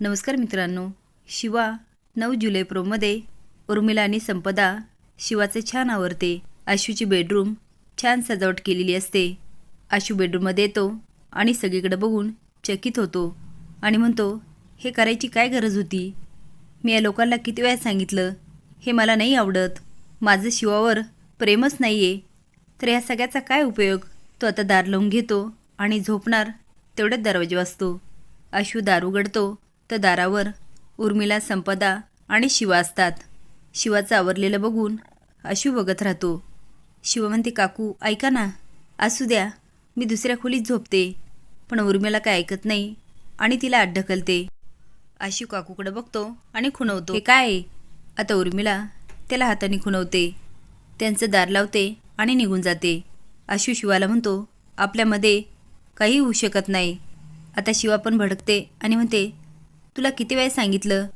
नमस्कार मित्रांनो. शिवा नऊ जुलै प्रोमध्ये उर्मिला आणि संपदा शिवाचे छान आवडते आशूची बेडरूम छान सजावट केलेली असते. आशू बेडरूममध्ये येतो आणि सगळीकडे बघून चकित होतो आणि म्हणतो हे करायची काय गरज होती? मी या लोकांना किती वेळा सांगितलं हे मला नाही आवडत. माझं शिवावर प्रेमच नाही आहे तर या सगळ्याचा काय उपयोग? तो आता दार लावून घेतो आणि झोपणार तेवढ्यात दरवाजे वाजतो. आशू दार उघडतो तर दारावर उर्मिला संपदा आणि शिवा असतात. शिवाचं आवरलेलं बघून आशू बघत राहतो. शिवा म्हणते काकू ऐका ना. असू द्या. मी दुसऱ्या खोलीत झोपते. पण उर्मिला काय ऐकत नाही आणि तिला आत ढकलते आशू काकूकडे बघतो आणि खुणवतो. हे काय आहे?" आता उर्मिला त्याला हाताने खुणवते. त्यांचं दार लावते आणि निघून जाते. आशू शिवाला म्हणतो आपल्यामध्ये काही होऊ शकत नाही. आता शिवा पण भडकते आणि म्हणते तुला किती वेळ सांगितलं?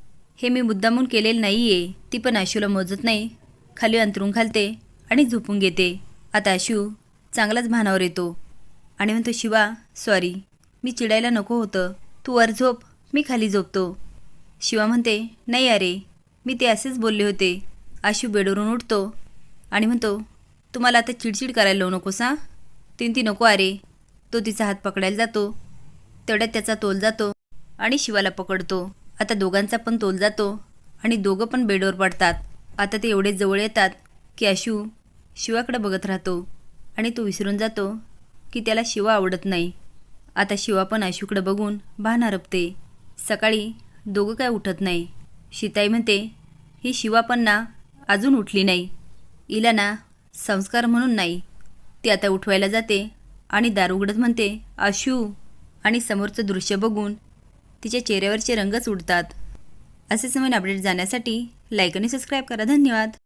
हे मी मुद्दामून केलेलं नाही आहे ती पण आशूला मोजत नाही. खाली अंतरून घालते आणि झोपून घेते. आता आशू चांगलाच भानावर येतो. आणि म्हणतो शिवा सॉरी मी चिडायला नको होतं. तू वर झोप. मी खाली झोपतो. शिवा म्हणते नाही अरे. मी ते असेच बोलले होते. आशू बेडवरून उठतो आणि म्हणतो तुम्हाला आता चिडचिड करायला लावू नकोस हां? तीन ती नको अरे. तो तिचा हात पकडायला जातो. तेवढ्यात त्याचा तोल जातो. आणि शिवाला पकडतो. आता दोघांचा पण तोल जातो आणि दोघं पण बेडवर पडतात. आता ते एवढे जवळ येतात की अशू शिवाकडे बघत राहतो आणि तो विसरून जातो की त्याला शिवा आवडत नाही. आता शिवा पण आशूकडे बघून भान हरपते. सकाळी दोघं काय उठत नाही. शिताई म्हणते ही शिवा पण ना अजून उठली नाही. हिला ना संस्कार म्हणून नाही. ती आता उठवायला जाते आणि दार उघडत म्हणते आशू आणि समोरचं दृश्य बघून तिच्या चेहऱ्यावरचे रंगच उडतात. असेच नवीन अपडेट जाण्यासाठी लाईक आणि सबस्क्राईब करा. धन्यवाद.